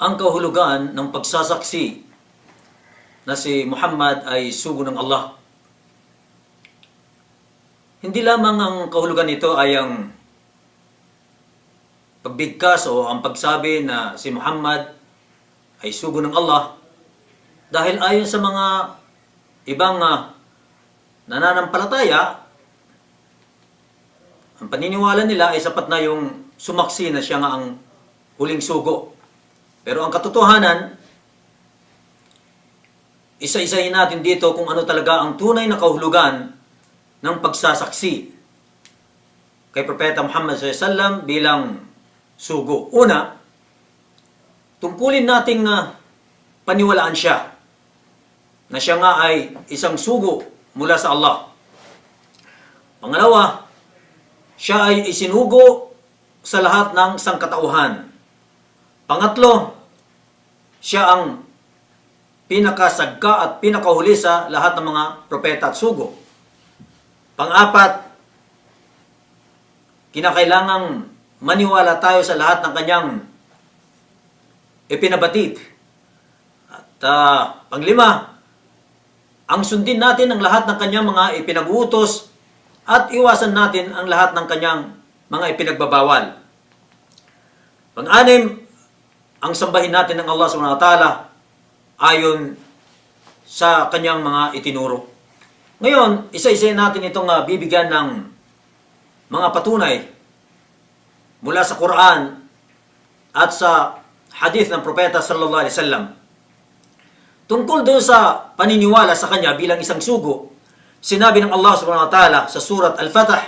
ang kahulugan ng pagsasaksi na si Muhammad ay sugo ng Allah. Hindi lamang ang kahulugan nito ay ang pagbigkas o ang pagsabi na si Muhammad ay sugo ng Allah dahil ayon sa mga ibang ah, nananampalataya ang paniniwala nila ay sapat na yung sumaksi na siya nga ang huling sugo. Pero ang katotohanan, isa-isahin natin dito kung ano talaga ang tunay na kahulugan ng pagsasaksi kay Propeta Muhammad SAW bilang sugo. Una, tungkulin nating uh, paniwalaan siya na siya nga ay isang sugo mula sa Allah. Pangalawa, siya ay isinugo sa lahat ng sangkatauhan. Pangatlo, siya ang pinakasagka at pinakahuli sa lahat ng mga propeta at sugo. Pang-apat, kinakailangang maniwala tayo sa lahat ng kanyang ipinabatid. At ah, panglima, ang sundin natin ang lahat ng kanyang mga ipinag-uutos at iwasan natin ang lahat ng kanyang mga ipinagbabawal. Pang-anim, ang sambahin natin ng Allah subhanahu wa ta'ala ayon sa kanyang mga itinuro. Ngayon, isa-isa natin itong uh, bibigyan ng mga patunay mula sa Quran at sa hadith ng propeta sallallahu alaihi wasallam tungkol doon sa paniniwala sa kanya bilang isang sugo sinabi ng Allah subhanahu wa ta'ala sa surat al-Fatah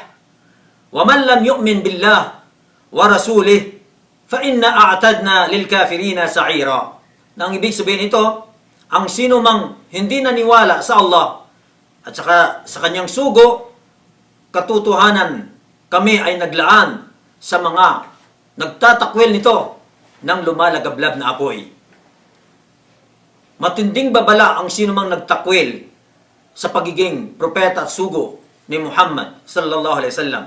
wa man lam yu'min billah wa rasulih fa inna a'tadna lil kafirina sa'ira. Na ang ibig sabihin ito, ang sino mang hindi naniwala sa Allah at saka sa kanyang sugo, katotohanan kami ay naglaan sa mga nagtatakwil nito ng lumalagablab na apoy. Matinding babala ang sino mang nagtakwil sa pagiging propeta at sugo ni Muhammad sallallahu alaihi wasallam.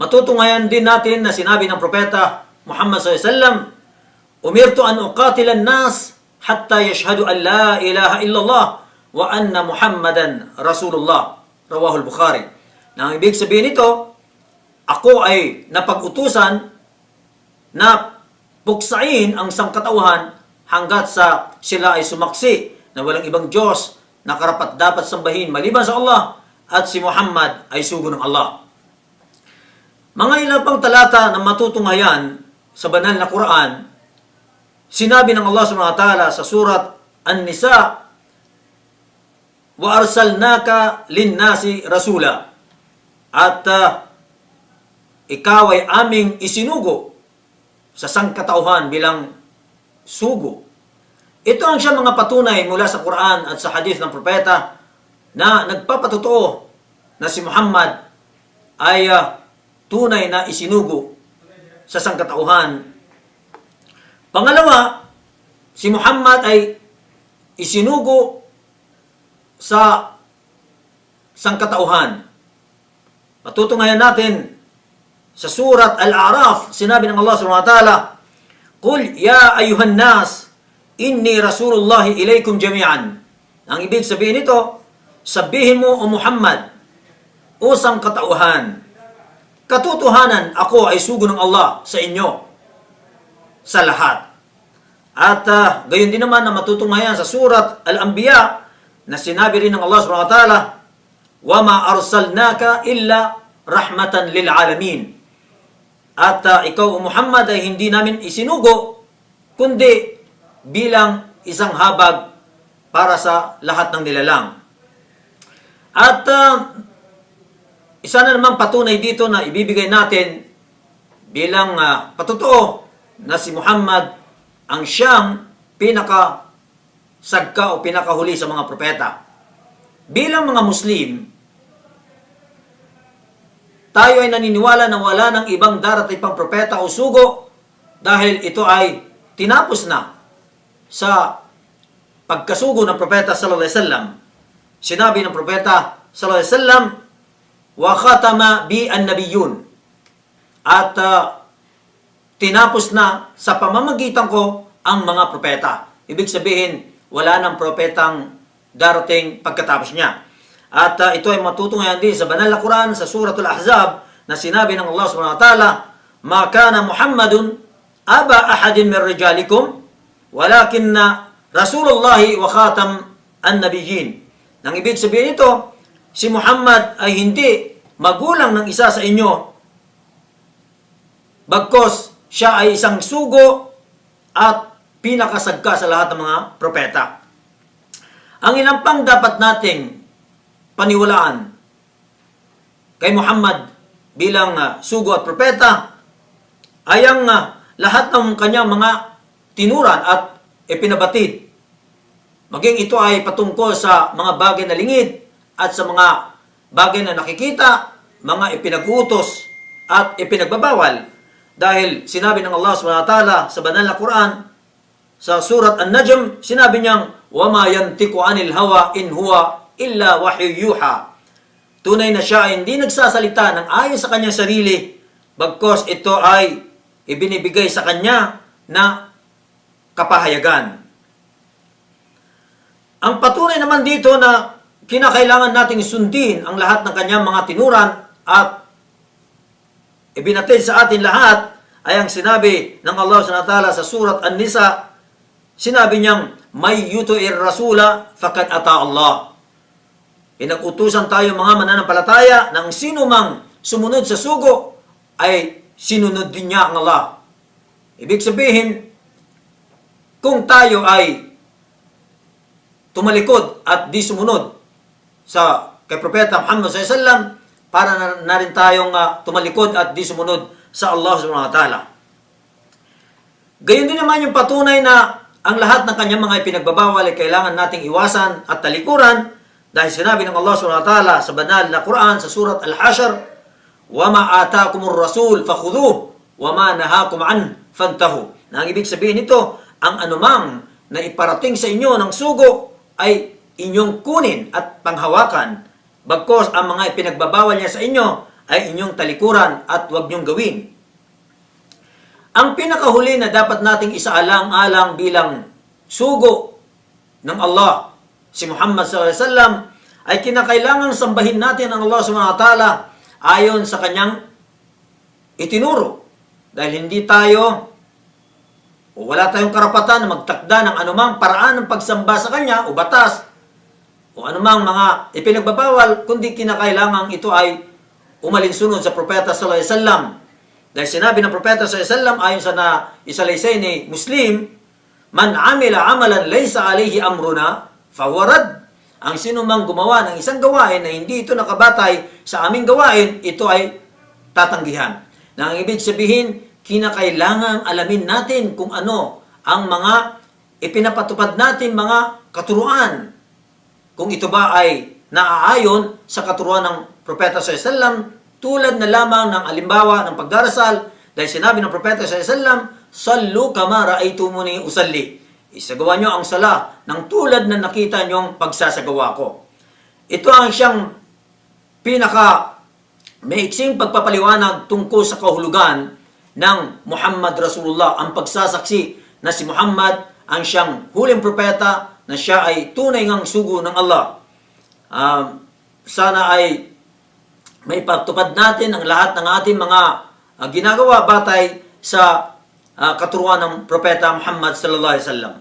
Matutungayan din natin na sinabi ng propeta Muhammad wasallam, "Umirtu an uqatila an-nas hatta yashhadu an la ilaha illallah wa anna Muhammadan Rasulullah." Rawahul Bukhari. Na ang ibig sabihin nito, ako ay napag-utusan na puksain ang sangkatauhan hanggat sa sila ay sumaksi na walang ibang Diyos na karapat dapat sambahin maliban sa Allah at si Muhammad ay sugo ng Allah. Mga ilang pang talata na matutunghayan sa banal na Quran, sinabi ng Allah subhanahu wa ta'ala sa surat An-Nisa, wa arsalnaka linnasi rasula. At ah, ikaw ay aming isinugo sa sangkatauhan bilang sugo. Ito ang siya mga patunay mula sa Quran at sa hadith ng propeta na nagpapatotoo na si Muhammad ay ah, tunay na isinugo sa sangkatauhan. Pangalawa, si Muhammad ay isinugo sa sangkatauhan. Patutungayan natin sa surat Al-A'raf, sinabi ng Allah subhanahu wa ta'ala, Qul ya ayuhan nas, inni Rasulullah ilaykum jami'an. Ang ibig sabihin nito, sabihin mo o Muhammad, o sangkatauhan, katotohanan ako ay sugo ng Allah sa inyo, sa lahat. At ah, gayon din naman na matutunghayan sa surat Al-Anbiya na sinabi rin ng Allah subhanahu wa ta'ala, وَمَا أَرْسَلْنَاكَ إِلَّا رَحْمَةً لِلْعَالَمِينَ At ah, ikaw, O Muhammad, ay hindi namin isinugo, kundi bilang isang habag para sa lahat ng nilalang. At ah, isa na namang patunay dito na ibibigay natin bilang ah, patotoo na si Muhammad ang siyang pinaka sagka o pinakahuli sa mga propeta. Bilang mga Muslim, tayo ay naniniwala na wala ng ibang darating pang propeta o sugo dahil ito ay tinapos na sa pagkasugo ng propeta sallallahu alaihi wasallam. Sinabi ng propeta sallallahu alaihi wasallam, wa khatama bi an-nabiyyun. At ah, tinapos na sa pamamagitan ko ang mga propeta. Ibig sabihin, wala ng propetang darating pagkatapos niya. At uh, ito ay matutunghayan din sa banal na Quran sa suratul Ahzab na sinabi ng Allah subhanahu wa ta'ala, "Ma kana Muhammadun aba ahadin min rijalikum, walakinna Rasulullahi wa khatam an-nabiyyin." Nang ibig sabihin ito, si Muhammad ay hindi magulang ng isa sa inyo, bagkos siya ay isang sugo at pinakasagka sa lahat ng mga propeta. Ang ilang pang dapat nating paniwalaan kay Muhammad bilang ah, sugo at propeta ay ang ah, lahat ng kanyang mga tinuran at ipinabatid. Maging ito ay patungkol sa mga bagay na lingid at sa mga bagay na nakikita, mga ipinagutos at ipinagbabawal. Dahil sinabi ng Allah subhanahu wa ta'ala sa banal na Quran sa surat An-Najm sinabi niyang wama yantiqu anil hawa in huwa illa wahyu yuha. Tunay na siya ay hindi nagsasalita ng ayon sa kanyang sarili bagkos ito ay ibinibigay sa kanya na kapahayagan. Ang patunay naman dito na kinakailangan nating sundin ang lahat ng kanyang mga tinuran at ibinatid sa atin lahat ay ang sinabi ng Allah SWT sa surat An-Nisa, sinabi niyang, may yutu'ir rasula fakat ata Allah. Pinag-utusan tayo mga mananampalataya ng sino mang sumunod sa sugo ay sinunod din niya ang Allah. Ibig sabihin, kung tayo ay tumalikod at di sumunod sa kay Propeta Muhammad SAW, para na, na rin tayong ah, tumalikod at di sumunod sa Allah subhanahu wa ta'ala. Gayon din naman yung patunay na ang lahat ng kanyang mga ipinagbabawal ay kailangan nating iwasan at talikuran dahil sinabi ng Allah subhanahu wa ta'ala sa banal na Quran sa surat Al-Hashr, وَمَا آتَاكُمُ الرَّسُولُ فَخُذُوهُ وَمَا نَهَاكُمْ عَنْ فَانْتَهُ Na ang ibig sabihin nito, ang anumang na iparating sa inyo ng sugo ay inyong kunin at panghawakan. Bagkos ang mga ipinagbabawal niya sa inyo ay inyong talikuran at huwag niyong gawin. Ang pinakahuli na dapat nating isaalang-alang bilang sugo ng Allah, si Muhammad SAW, ay kinakailangan sambahin natin ang Allah subhanahu wa ta'ala ayon sa kanyang itinuro. Dahil hindi tayo o wala tayong karapatan na magtakda ng anumang paraan ng pagsamba sa kanya o batas o anumang mga ipinagbabawal, kundi kinakailangan ito ay umalinsunod sa Propeta Sallallahu Alaihi Wasallam. Dahil sinabi ng Propeta Sallallahu Alaihi Wasallam ayon sa na isalaysay ni Muslim, Man amila amalan laysa alayhi amruna, fawarad. Ang sino mang gumawa ng isang gawain na hindi ito nakabatay sa aming gawain, ito ay tatanggihan. Na ang ibig sabihin, kinakailangan alamin natin kung ano ang mga ipinapatupad natin mga katuruan kung ito ba ay naaayon sa katuruan ng Propeta SAW, tulad na lamang ng alimbawa ng pagdarasal, dahil sinabi ng Propeta SAW, Sallu kama ra'aytumuni usalli. Isagawa nyo ang sala ng tulad na nakita nyong pagsasagawa ko. Ito ang siyang pinaka maiksing pagpapaliwanag tungkol sa kahulugan ng Muhammad Rasulullah, ang pagsasaksi na si Muhammad ang siyang huling propeta na siya ay tunay ngang sugo ng Allah. Um, sana ay may pagtupad natin ang lahat ng ating mga uh, ginagawa batay sa uh, katuruan ng propeta Muhammad sallallahu alaihi wasallam.